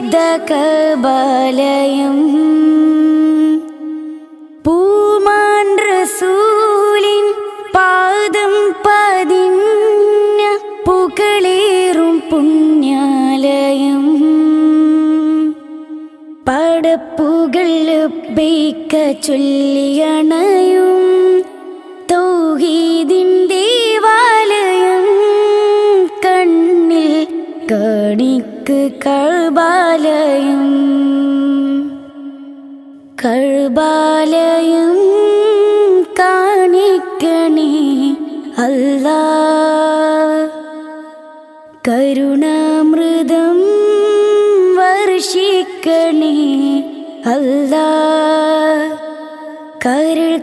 ദേവാലയം പൂമാൻ റസൂലിൻ പാദം പതിഞ്ഞ പുകളേറും പുണ്യാലയം. പടപ്പുകൾ ബൈക്ക ചൊല്ലിയണയും കണിക്ക് കൾബാലയും കൾബാലയും കാണിക്കണേ അല്ല. കരുണാമൃതം വർഷിക്കണേ അല്ലാ. കരൾ